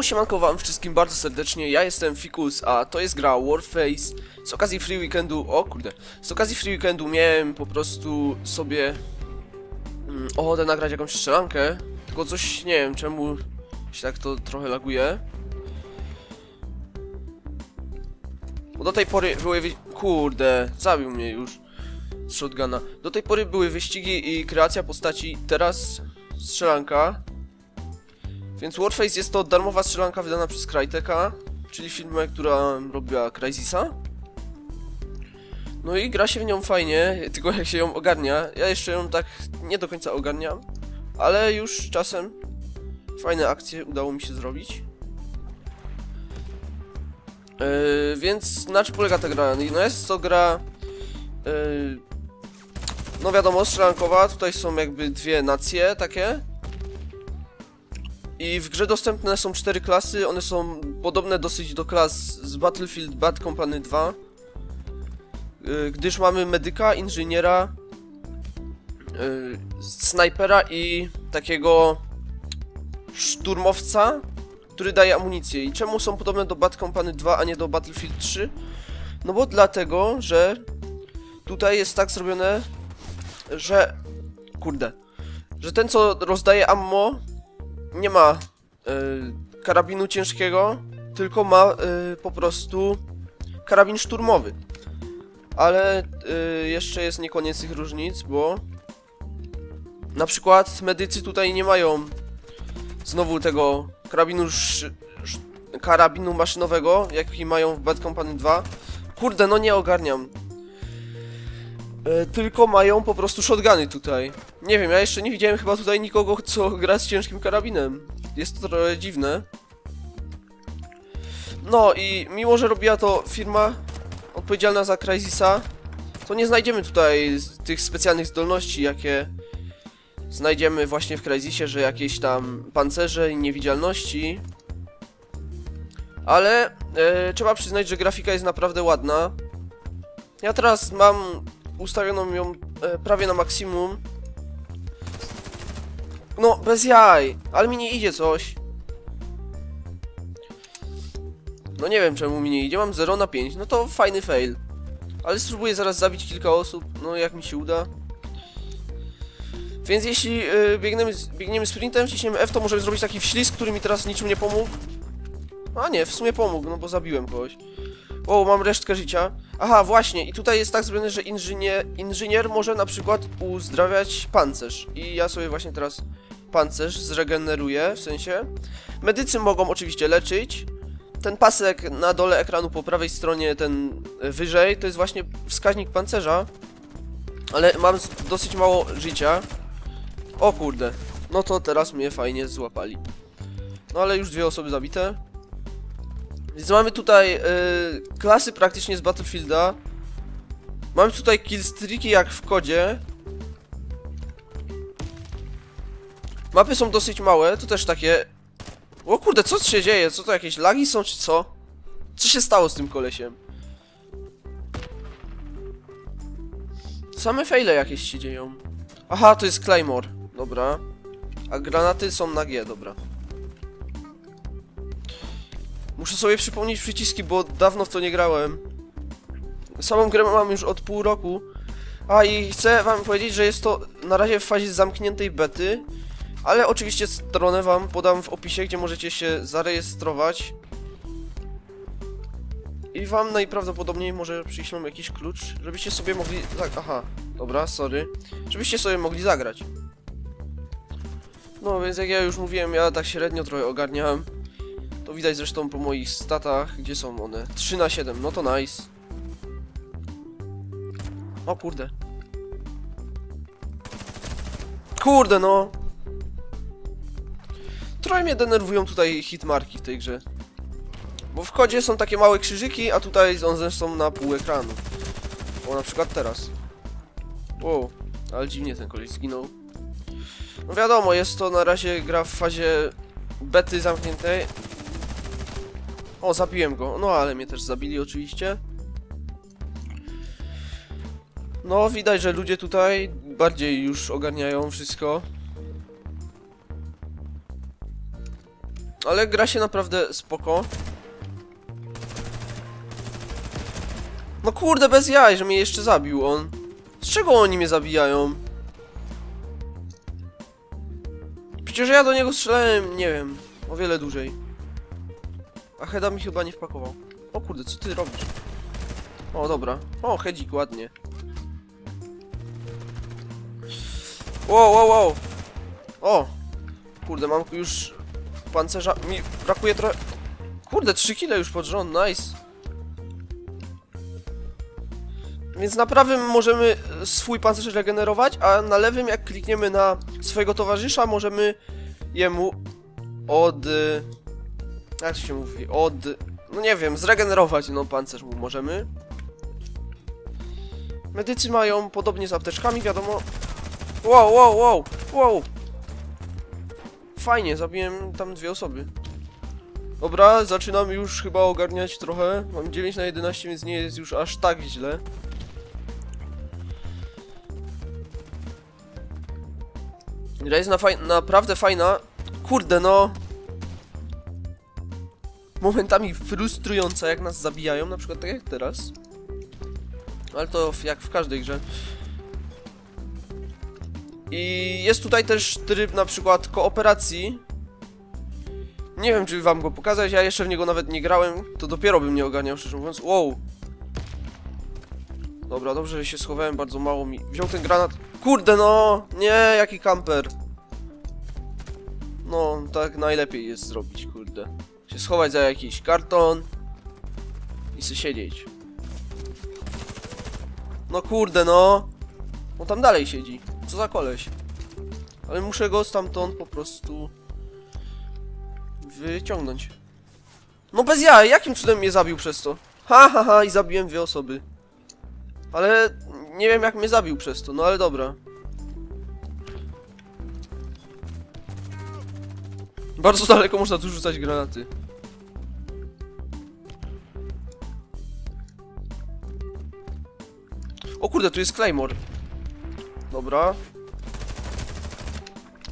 Yo, siemanko wam wszystkim bardzo serdecznie, ja jestem Fikus, a to jest gra Warface. Z okazji free weekendu, o kurde, z okazji free weekendu miałem po prostu sobie mm, ochotę nagrać jakąś strzelankę, tylko coś, nie wiem czemu się tak to trochę laguje. Bo do tej pory były, kurde, zabił mnie już z shotguna. Do tej pory były wyścigi i kreacja postaci, teraz strzelanka. Więc Warface jest to darmowa strzelanka wydana przez Crytek'a, czyli firmę, która robiła Crysisa. No i gra się w nią fajnie, tylko jak się ją ogarnia. Ja jeszcze ją tak nie do końca ogarniam, ale już czasem fajne akcje udało mi się zrobić. Yy, więc na czym polega ta gra? No jest to gra... Yy, no wiadomo, strzelankowa, tutaj są jakby dwie nacje takie. I w grze dostępne są cztery klasy, one są podobne dosyć do klas z Battlefield Bad Company 2. y, Gdyż mamy medyka, inżyniera, y, snajpera i takiego szturmowca, który daje amunicję. I czemu są podobne do Bad Company 2, a nie do Battlefield 3? No bo dlatego, że tutaj jest tak zrobione, że... Kurde. Że ten, co rozdaje ammo, nie ma y, karabinu ciężkiego, tylko ma y, po prostu karabin szturmowy. Ale y, jeszcze jest nie koniec różnic, bo na przykład medycy tutaj nie mają znowu tego karabinu sz, sz, karabinu maszynowego, jaki mają w Bad Company 2. Kurde, no nie ogarniam. E, tylko mają po prostu shotguny tutaj. Nie wiem, ja jeszcze nie widziałem chyba tutaj nikogo, co gra z ciężkim karabinem. Jest to trochę dziwne. No i mimo, że robiła to firma odpowiedzialna za Crysisa, to nie znajdziemy tutaj tych specjalnych zdolności, jakie znajdziemy właśnie w Crysisie, że jakieś tam pancerze i niewidzialności. Ale e, trzeba przyznać, że grafika jest naprawdę ładna. Ja teraz mam ustawioną ją e, prawie na maksimum. No, bez jaj, ale mi nie idzie coś. No nie wiem czemu mi nie idzie, mam 0 na 5, no to fajny fail. Ale spróbuję zaraz zabić kilka osób, no jak mi się uda. Więc jeśli y, biegniemy, biegniemy sprintem, wciśniemy F, to możemy zrobić taki wślizg, który mi teraz niczym nie pomógł. A nie, w sumie pomógł, no bo zabiłem kogoś. O, mam resztkę życia. Aha, właśnie, i tutaj jest tak zrobione, że inżynier, inżynier może na przykład uzdrawiać pancerz. I ja sobie właśnie teraz pancerz zregeneruję, w sensie. Medycy mogą oczywiście leczyć. Ten pasek na dole ekranu po prawej stronie, ten e, wyżej, to jest właśnie wskaźnik pancerza. Ale mam dosyć mało życia. O kurde, no to teraz mnie fajnie złapali. No ale już dwie osoby zabite. Więc mamy tutaj y, klasy praktycznie z Battlefielda. Mamy tutaj killstreaki jak w kodzie. Mapy są dosyć małe, to też takie... O kurde, co się dzieje? Co to jakieś lagi są czy co? Co się stało z tym kolesiem? Same faile jakieś się dzieją. Aha, to jest Claymore. Dobra. A granaty są na G, dobra. Muszę sobie przypomnieć przyciski, bo dawno w to nie grałem. Samą grę mam już od pół roku. A i chcę wam powiedzieć, że jest to na razie w fazie zamkniętej bety. Ale oczywiście stronę wam podam w opisie, gdzie możecie się zarejestrować. I wam najprawdopodobniej może przyślą jakiś klucz, żebyście sobie mogli... Aha, dobra, sorry. Żebyście sobie mogli zagrać. No, więc jak ja już mówiłem, ja tak średnio trochę ogarniałem. To widać zresztą po moich statach, gdzie są one. 3 na 7, no to nice. O kurde. Kurde no! Trochę mnie denerwują tutaj hitmarki w tej grze. Bo w kodzie są takie małe krzyżyki, a tutaj one są na pół ekranu. O, na przykład teraz. Wow, ale dziwnie ten koleś zginął. No wiadomo, jest to na razie gra w fazie bety zamkniętej. O, zabiłem go. No, ale mnie też zabili oczywiście. No, widać, że ludzie tutaj bardziej już ogarniają wszystko. Ale gra się naprawdę spoko. No kurde, bez jaj, że mnie jeszcze zabił on. Z czego oni mnie zabijają? Przecież ja do niego strzelałem, nie wiem, o wiele dłużej. A Heda mi chyba nie wpakował. O kurde, co ty robisz? O, dobra. O, Hedzik, ładnie. Wow, wow, wow. O! Kurde, mam już pancerza. Mi brakuje trochę. Kurde, 3 kile już pod rząd, nice. Więc na prawym możemy swój pancerz regenerować, a na lewym jak klikniemy na swojego towarzysza, możemy jemu od... Jak się mówi? Od... No nie wiem, zregenerować no pancerz mu możemy. Medycy mają podobnie z apteczkami, wiadomo. Wow, wow, wow, wow. Fajnie, zabiłem tam dwie osoby. Dobra, zaczynam już chyba ogarniać trochę. Mam 9 na 11, więc nie jest już aż tak źle. Gra jest na faj naprawdę fajna. Kurde, no. Momentami frustrująca, jak nas zabijają, na przykład tak jak teraz. Ale to jak w każdej grze. I jest tutaj też tryb na przykład kooperacji. Nie wiem, czy wam go pokazać, ja jeszcze w niego nawet nie grałem, to dopiero bym nie ogarniał, szczerze mówiąc. Wow! Dobra, dobrze, że się schowałem, bardzo mało mi... Wziął ten granat... Kurde no! Nie, jaki kamper! No, tak najlepiej jest zrobić, kurde. Się schować za jakiś karton... I siedzieć. No kurde no! On tam dalej siedzi. Co za koleś? Ale muszę go stamtąd po prostu wyciągnąć. No bez ja, jakim cudem mnie zabił przez to? Ha ha ha i zabiłem dwie osoby. Ale nie wiem jak mnie zabił przez to, no ale dobra. Bardzo daleko można tu rzucać granaty. O kurde, tu jest Claymore. Dobra.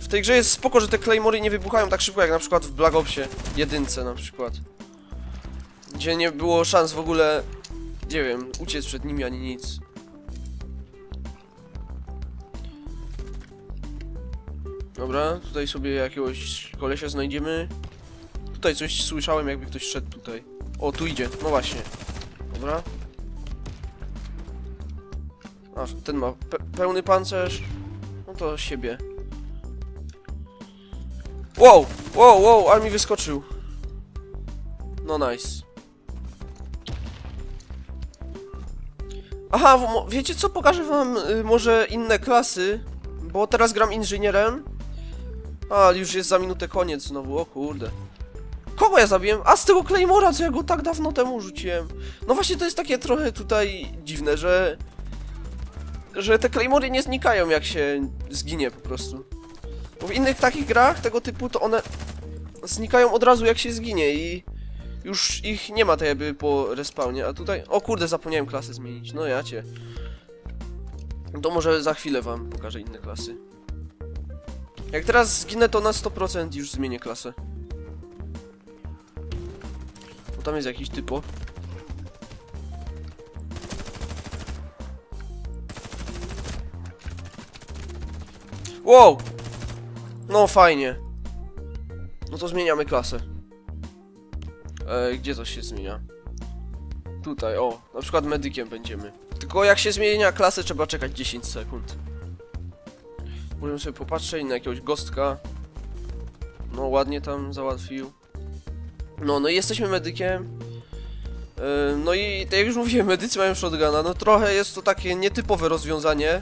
W tej grze jest spoko, że te Claymory nie wybuchają tak szybko jak na przykład w Black Opsie jedynce na przykład. Gdzie nie było szans w ogóle, nie wiem, uciec przed nimi ani nic. Dobra, tutaj sobie jakiegoś kolesia znajdziemy. Tutaj coś słyszałem, jakby ktoś szedł tutaj. O, tu idzie, no właśnie. Dobra. A, ten ma pe pełny pancerz. No to siebie. Wow! Wow, wow, ale mi wyskoczył. No nice. Aha, wiecie co? Pokażę wam y, może inne klasy, bo teraz gram inżynierem. A, już jest za minutę koniec znowu, o kurde. Kogo ja zabiłem? A z tego Claymora, co ja go tak dawno temu rzuciłem. No właśnie to jest takie trochę tutaj dziwne, że... Że te Claymory nie znikają jak się zginie po prostu. Bo w innych takich grach tego typu to one znikają od razu jak się zginie i już ich nie ma tak jakby po respawnie, a tutaj... O kurde, zapomniałem klasy zmienić, no ja cię. To może za chwilę wam pokażę inne klasy. Jak teraz zginę to na 100% już zmienię klasę. Bo tam jest jakiś typo. Wow! No fajnie. No to zmieniamy klasę. E, gdzie to się zmienia? Tutaj, o, na przykład medykiem będziemy. Tylko jak się zmienia klasę, trzeba czekać 10 sekund. Możemy sobie popatrzeć na jakiegoś gostka. No, ładnie tam załatwił. No, no i jesteśmy medykiem. E, No i tak jak już mówiłem, medycy mają shotguna. No trochę jest to takie nietypowe rozwiązanie.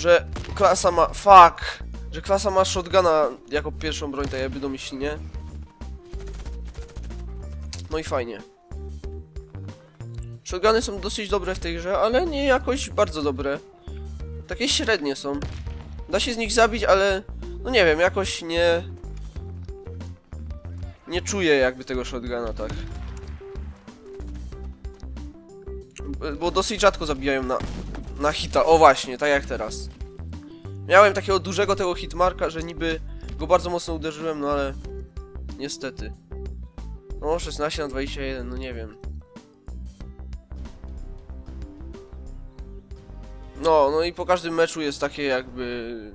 Że klasa ma... Fuck! Że klasa ma shotguna jako pierwszą broń, tak jakby domyślnie. No i fajnie. Shotguny są dosyć dobre w tej grze, ale nie jakoś bardzo dobre. Takie średnie są. Da się z nich zabić, ale... No nie wiem, jakoś nie... Nie czuję jakby tego shotguna, tak. Bo dosyć rzadko zabijają na... Na hita, o właśnie, tak jak teraz. Miałem takiego dużego tego hitmarka, że niby go bardzo mocno uderzyłem, no ale niestety. No 16 na 21, no nie wiem. No, no i po każdym meczu jest takie jakby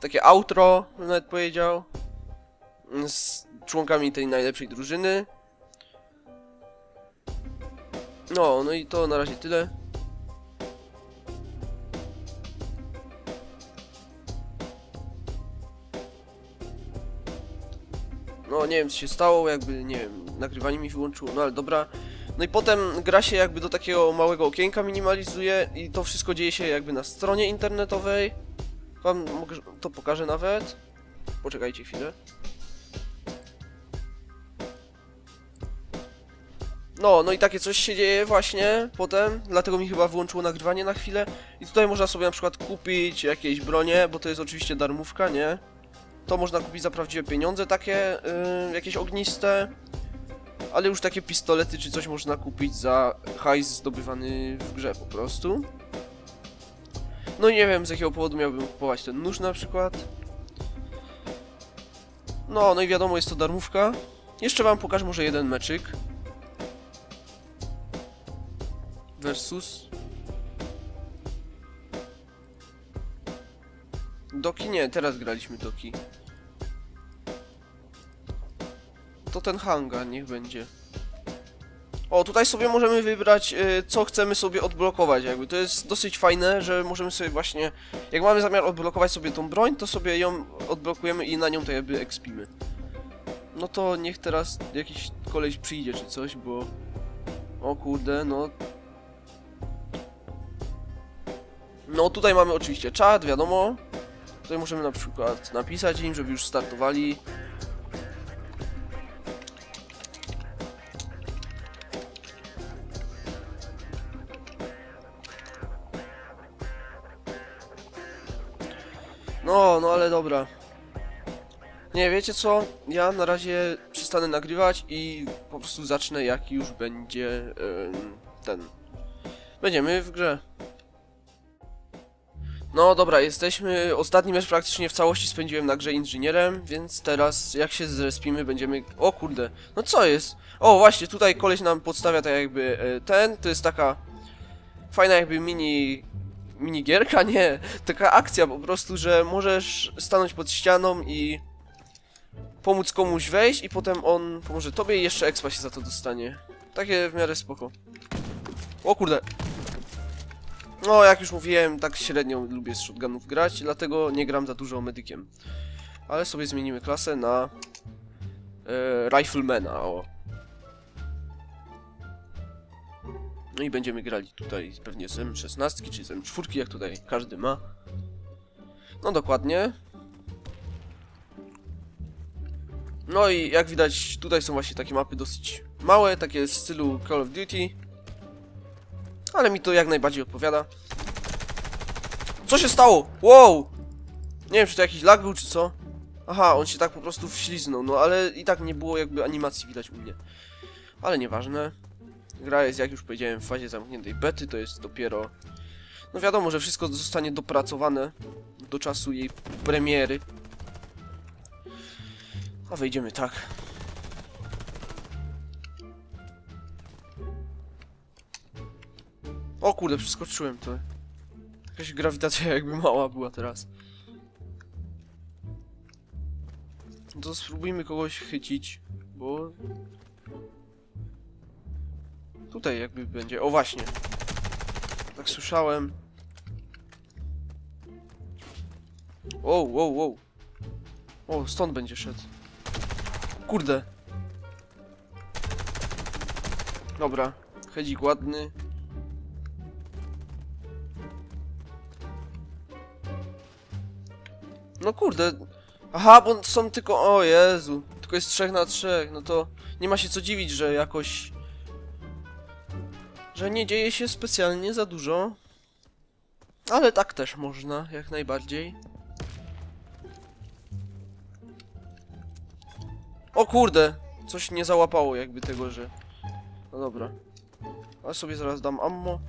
takie outro, bym nawet powiedział, z członkami tej najlepszej drużyny. No, no i to na razie tyle. Nie wiem co się stało, jakby, nie wiem, nagrywanie mi wyłączyło, no ale dobra. No i potem gra się jakby do takiego małego okienka minimalizuje i to wszystko dzieje się jakby na stronie internetowej. Wam mogę, to pokażę nawet. Poczekajcie chwilę. No, no i takie coś się dzieje właśnie potem, dlatego mi chyba wyłączyło nagrywanie na chwilę. I tutaj można sobie na przykład kupić jakieś bronie, bo to jest oczywiście darmówka, nie? To można kupić za prawdziwe pieniądze, takie yy, jakieś ogniste. Ale już takie pistolety czy coś można kupić za hajs zdobywany w grze po prostu. No i nie wiem z jakiego powodu miałbym kupować ten nóż na przykład. No, no i wiadomo jest to darmówka. Jeszcze wam pokażę może jeden meczyk. Versus... Doki nie, teraz graliśmy Doki. To ten hangar niech będzie. O, tutaj sobie możemy wybrać, y, co chcemy sobie odblokować, jakby. To jest dosyć fajne, że możemy sobie właśnie... Jak mamy zamiar odblokować sobie tą broń, to sobie ją odblokujemy i na nią to jakby expimy. No to niech teraz jakiś koleś przyjdzie czy coś, bo... O kurde, no... No tutaj mamy oczywiście czat, wiadomo. Tutaj możemy na przykład napisać im, żeby już startowali. No, no ale dobra. Nie, wiecie co? Ja na razie przestanę nagrywać i po prostu zacznę jak już będzie em, ten. Będziemy w grze. No dobra, jesteśmy. Ostatni mecz praktycznie w całości spędziłem na grze inżynierem, więc teraz jak się zrespimy będziemy. O kurde, no co jest? O właśnie, tutaj koleś nam podstawia tak jakby e, ten, to jest taka fajna jakby mini. mini gierka, nie, taka akcja po prostu, że możesz stanąć pod ścianą i pomóc komuś wejść i potem on pomoże tobie i jeszcze expa się za to dostanie. Takie w miarę spoko. O kurde, no, jak już mówiłem, tak średnio lubię z shotgunów grać, dlatego nie gram za dużo medykiem. Ale sobie zmienimy klasę na e, Riflemana, o. No i będziemy grali tutaj pewnie z M16 czy z M4, jak tutaj każdy ma. No dokładnie. No i jak widać, tutaj są właśnie takie mapy dosyć małe, takie w stylu Call of Duty. Ale mi to jak najbardziej odpowiada. Co się stało? Wow! Nie wiem, czy to jakiś lag był, czy co? Aha, on się tak po prostu wśliznął, no ale i tak nie było jakby animacji widać u mnie. Ale nieważne. Gra jest, jak już powiedziałem, w fazie zamkniętej bety, to jest dopiero... No wiadomo, że wszystko zostanie dopracowane do czasu jej premiery. A wejdziemy tak. O kurde, przeskoczyłem to. Jakaś grawitacja jakby mała była teraz. No to spróbujmy kogoś chycić, bo... Tutaj jakby będzie, o właśnie. Tak słyszałem. Wow, wow, wow. O, stąd będzie szedł. Kurde. Dobra, hedzik ładny. No kurde. Aha, bo są tylko. O Jezu. Tylko jest 3 na 3. No to nie ma się co dziwić, że jakoś. Że nie dzieje się specjalnie za dużo. Ale tak też można, jak najbardziej. O kurde! Coś nie załapało jakby tego, że... No dobra. Ale sobie zaraz dam ammo.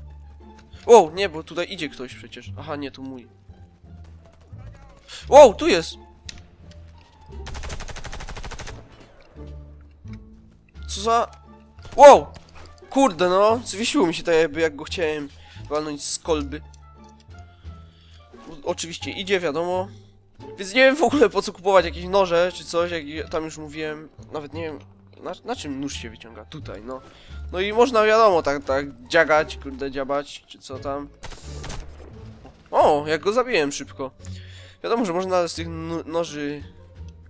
O, nie, bo tutaj idzie ktoś przecież. Aha, nie, to mój. Wow, tu jest! Co za... Wow! Kurde no, zwiesiło mi się tak jakby jak go chciałem walnąć z kolby. Oczywiście idzie, wiadomo. Więc nie wiem w ogóle po co kupować jakieś noże czy coś, jak ja tam już mówiłem. Nawet nie wiem, na, na czym nóż się wyciąga? Tutaj, no. No i można wiadomo, tak, tak dziagać, kurde, dziabać, czy co tam. O, jak go zabiłem szybko. Wiadomo, że można z tych no- noży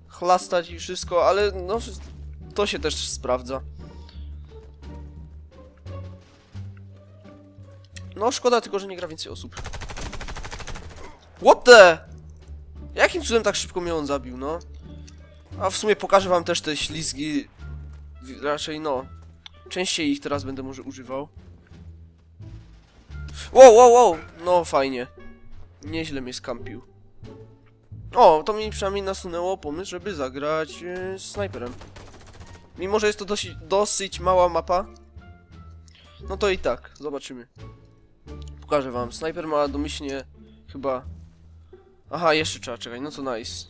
chlastać i wszystko, ale no, to się też sprawdza. No, szkoda tylko, że nie gra więcej osób. What the? Jakim cudem tak szybko mnie on zabił, no? A w sumie pokażę wam też te ślizgi. Raczej, no. Częściej ich teraz będę może używał. Wow, wow, wow! No, fajnie. Nieźle mnie skampił. O, to mi przynajmniej nasunęło pomysł, żeby zagrać e, snajperem. Mimo, że jest to dosyć, dosyć mała mapa. No to i tak, zobaczymy. Pokażę wam. Snajper ma domyślnie chyba... Aha, jeszcze trzeba czekać, no to nice.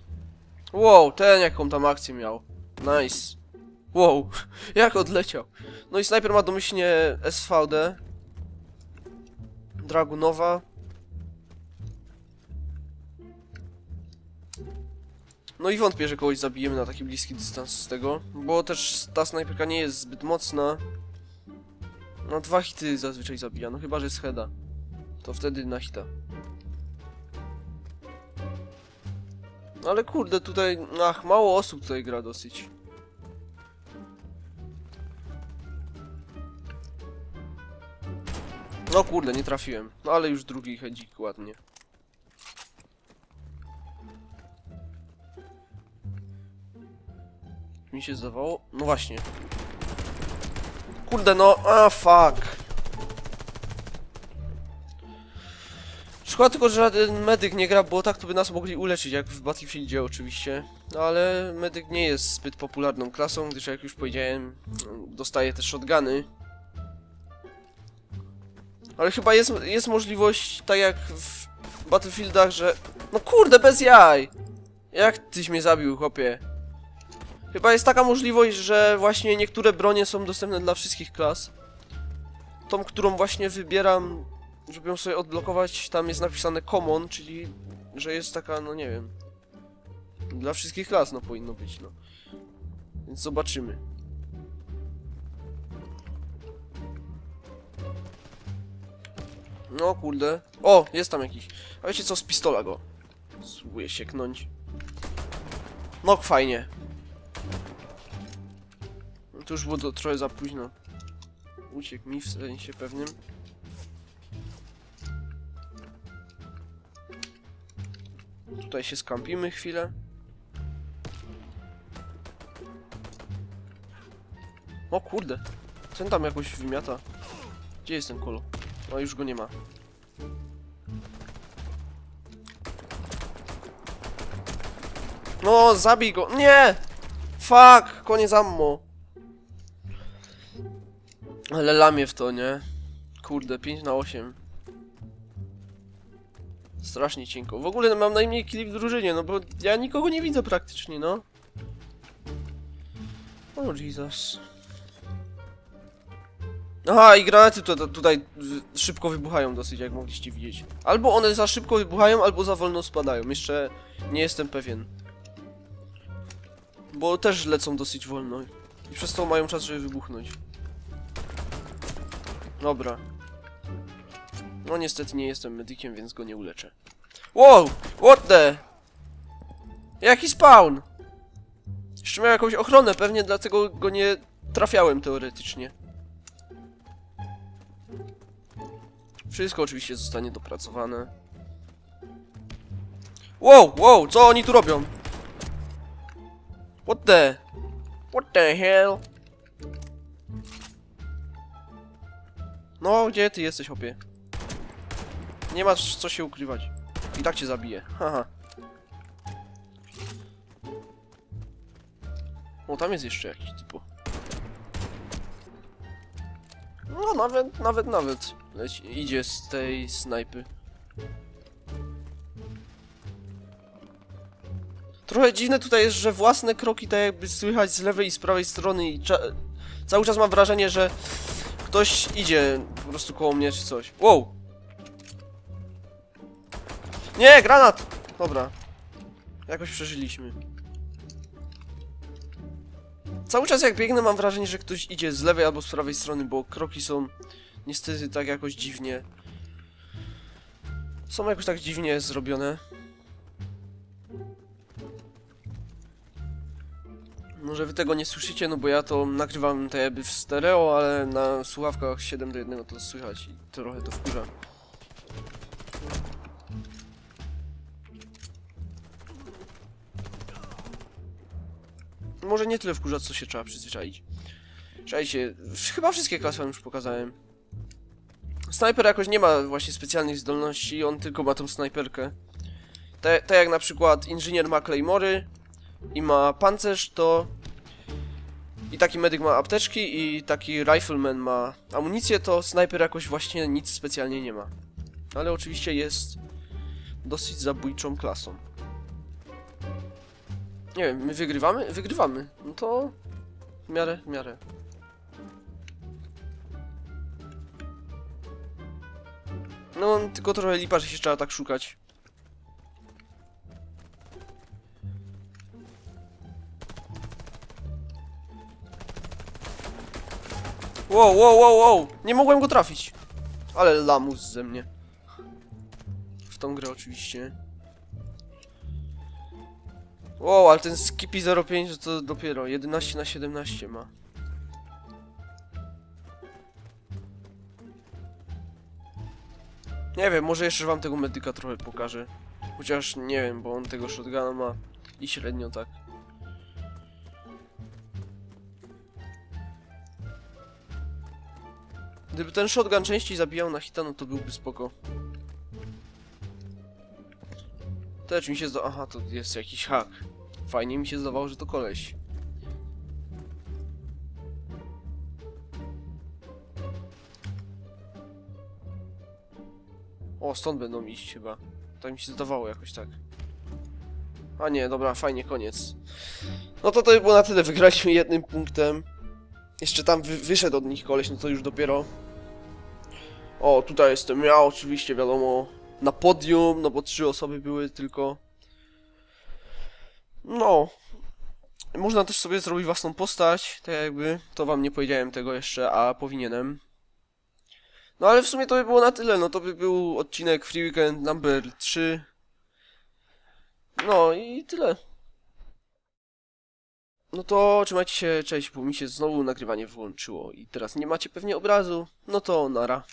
Wow, ten jaką tam akcję miał. Nice. Wow, jak odleciał. No i snajper ma domyślnie SVD. Dragunowa. No i wątpię, że kogoś zabijemy na taki bliski dystans z tego, bo też ta snajperka nie jest zbyt mocna. No dwa hity zazwyczaj zabija, no chyba, że jest heada. To wtedy na hita. No ale kurde, tutaj, ach, mało osób tutaj gra dosyć. No kurde, nie trafiłem. No ale już drugi hedzik ładnie. Mi się zdawało. No właśnie. Kurde, no, a fuck. Szkoda tylko, że żaden medyk nie gra, bo tak to by nas mogli uleczyć, jak w Battlefieldzie oczywiście. No ale medyk nie jest zbyt popularną klasą, gdyż jak już powiedziałem, dostaje też shotguny. Ale chyba jest, jest możliwość, tak jak w Battlefieldach, że... No kurde, bez jaj! Jak tyś mnie zabił, chłopie? Chyba jest taka możliwość, że właśnie niektóre bronie są dostępne dla wszystkich klas. Tą, którą właśnie wybieram, żeby ją sobie odblokować, tam jest napisane common, czyli że jest taka, no nie wiem. Dla wszystkich klas, no powinno być, no. Więc zobaczymy. No kurde. O, jest tam jakiś. A wiecie co, z pistola go. Spróbuję sieknąć. No fajnie. To już było do, trochę za późno. Uciekł mi w sensie pewnym. Tutaj się skampimy chwilę. O kurde. Ten tam jakoś wymiata. Gdzie jest ten kolo? No już go nie ma. No, zabij go. Nie! Fuck! Koniec ammo. Ale lamię w to, nie? Kurde, 5 na 8. Strasznie cienko. W ogóle mam najmniej killi w drużynie, no bo ja nikogo nie widzę praktycznie, no. O Jesus. Aha, i granaty tu, tutaj szybko wybuchają dosyć, jak mogliście widzieć. Albo one za szybko wybuchają, albo za wolno spadają. Jeszcze nie jestem pewien. Bo też lecą dosyć wolno. I przez to mają czas, żeby wybuchnąć. Dobra. No niestety nie jestem medykiem, więc go nie uleczę. Wow! What the? Jaki spawn? Jeszcze miał jakąś ochronę, pewnie dlatego go nie trafiałem teoretycznie. Wszystko oczywiście zostanie dopracowane. Wow, wow, co oni tu robią? What the? What the hell? No, gdzie ty jesteś, hopie? Nie masz co się ukrywać. I tak cię zabiję. Haha. O, tam jest jeszcze jakiś typo. No, nawet, nawet, nawet. Idzie z tej snajpy. Trochę dziwne tutaj jest, że własne kroki tak jakby słychać z lewej i z prawej strony i cały czas mam wrażenie, że ktoś idzie po prostu koło mnie czy coś. Wow! Nie, granat! Dobra. Jakoś przeżyliśmy. Cały czas jak biegnę mam wrażenie, że ktoś idzie z lewej albo z prawej strony, bo kroki są niestety tak jakoś dziwnie. Są jakoś tak dziwnie zrobione. Może wy tego nie słyszycie, no bo ja to nagrywam tak jakby w stereo, ale na słuchawkach 7 do 1 to słychać i trochę to wkurza. Może nie tyle wkurza, co się trzeba przyzwyczaić. Czekajcie, chyba wszystkie klasy wam już pokazałem. Snajper jakoś nie ma właśnie specjalnych zdolności, on tylko ma tą snajperkę. Tak tak jak na przykład inżynier ma Claymory i ma pancerz, to... I taki medyk ma apteczki i taki rifleman ma amunicję, to snajper jakoś właśnie nic specjalnie nie ma. Ale oczywiście jest dosyć zabójczą klasą. Nie wiem, my wygrywamy? Wygrywamy. No to w miarę, w miarę. No, tylko trochę lipa, że się trzeba tak szukać. Wow, wow, wow, wow! Nie mogłem go trafić. Ale lamus ze mnie. W tą grę oczywiście. Wow, ale ten Skippy 05 to dopiero 11 na 17 ma. Nie wiem, może jeszcze wam tego medyka trochę pokażę. Chociaż nie wiem, bo on tego shotguna ma i średnio tak. Gdyby ten shotgun częściej zabijał na hita, no to byłby spoko. Też mi się zda... Aha, to jest jakiś hak. Fajnie mi się zdawało, że to koleś. O, stąd będą iść chyba. Tak mi się zdawało jakoś tak. A nie, dobra, fajnie, koniec. No to to by było na tyle, wygraliśmy jednym punktem. Jeszcze tam wy wyszedł od nich koleś, no to już dopiero. O, tutaj jestem ja, oczywiście, wiadomo, na podium, no bo trzy osoby były tylko. No. Można też sobie zrobić własną postać, tak jakby. To wam nie powiedziałem tego jeszcze, a powinienem. No ale w sumie to by było na tyle, no to by był odcinek Free Weekend number 3. No i tyle. No to trzymajcie się, cześć, bo mi się znowu nagrywanie wyłączyło i teraz nie macie pewnie obrazu. No to nara.